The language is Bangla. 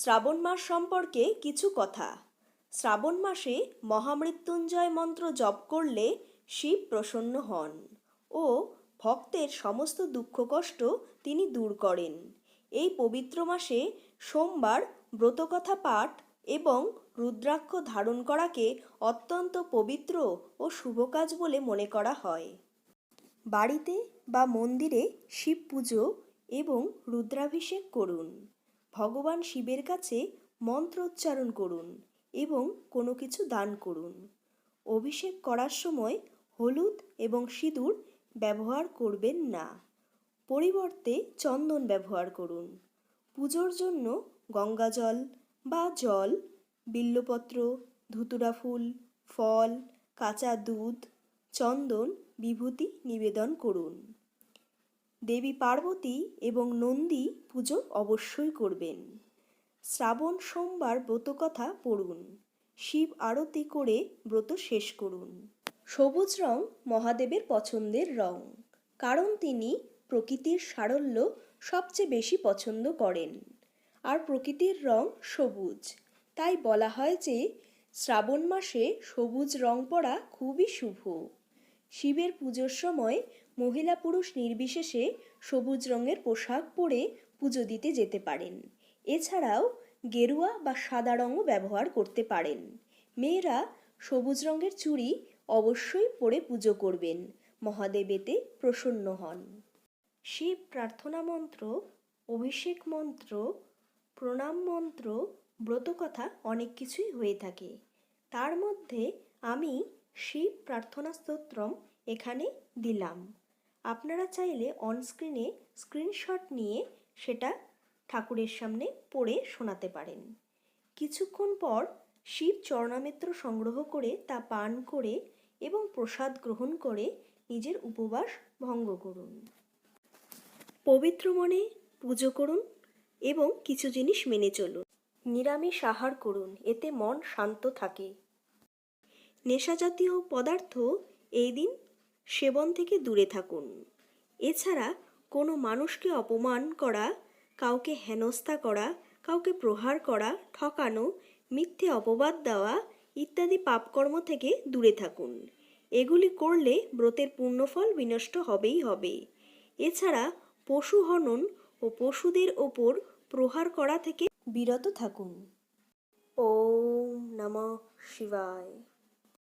শ্রাবণ মাস সম্পর্কে কিছু কথা। শ্রাবণ মাসে মহামৃত্যুঞ্জয় মন্ত্র জপ করলে শিব প্রসন্ন হন ও ভক্তের সমস্ত দুঃখ কষ্ট তিনি দূর করেন। এই পবিত্র মাসে সোমবার ব্রতকথা পাঠ এবং রুদ্রাক্ষ ধারণ করাকে অত্যন্ত পবিত্র ও শুভ কাজ বলে মনে করা হয়। বাড়িতে বা মন্দিরে শিব পুজো এবং রুদ্রাভিষেক করুন। ভগবান শিবের কাছে মন্ত্র উচ্চারণ করুন এবং কোনো কিছু দান করুন। অভিষেক করার সময় হলুদ এবং সিঁদুর ব্যবহার করবেন না। পরিবর্তে চন্দন ব্যবহার করুন। পুজোর জন্য গঙ্গাজল বা জল, বিল্লপত্র, ধুতুরা ফুল, ফল, কাঁচা দুধ, চন্দন, বিভূতি নিবেদন করুন। দেবী পার্বতী এবং নন্দী পুজো অবশ্যই করবেন। শ্রাবণ সোমবার ব্রতকথা পড়ুন। শিব আরতি করে ব্রত শেষ করুন। সবুজ রং মহাদেবের পছন্দের রং। কারণ তিনি প্রকৃতির সারল্য সবচেয়ে বেশি পছন্দ করেন। আর প্রকৃতির রং সবুজ। তাই বলা হয় যে শ্রাবণ মাসে সবুজ রং পরা খুবই শুভ। শিবের পুজোর সময় মহিলা পুরুষ নির্বিশেষে সবুজ রঙের পোশাক পরে পুজো দিতে যেতে পারেন। এছাড়াও গেরুয়া বা সাদা রঙও ব্যবহার করতে পারেন। মেয়েরা সবুজ রঙের চুড়ি অবশ্যই পরে পুজো করবেন। মহাদেবেতে প্রসন্ন হন। শিব প্রার্থনা মন্ত্র, অভিষেক মন্ত্র, প্রণাম মন্ত্র, ব্রতকথা অনেক কিছুই হয়ে থাকে। তার মধ্যে আমি শিব প্রার্থনা স্তোত্রম এখানে দিলাম। আপনারা চাইলে অনস্ক্রিনে স্ক্রিনশট নিয়ে সেটা ঠাকুরের সামনে পড়ে শোনাতে পারেন। কিছুক্ষণ পর শিব চরণামিত্র সংগ্রহ করে তা পান করে এবং প্রসাদ গ্রহণ করে নিজের উপবাস ভঙ্গ করুন। পবিত্র মনে পুজো করুন এবং কিছু জিনিস মেনে চলুন। নিরামিষ আহার করুন, এতে মন শান্ত থাকে। নেশাজাতীয় পদার্থ এই দিন সেবন থেকে দূরে থাকুন। এছাড়া কোনো মানুষকে অপমান করা, কাউকে হেনস্থা করা, কাউকে প্রহার করা, ঠকানো, মিথ্যে অপবাদ দেওয়া ইত্যাদি পাপকর্ম থেকে দূরে থাকুন। এগুলি করলে ব্রতের পূর্ণফল বিনষ্ট হবেই হবে। এছাড়া পশু হনন ও পশুদের ওপর প্রহার করা থেকে বিরত থাকুন। ওম নমঃ শিবায়।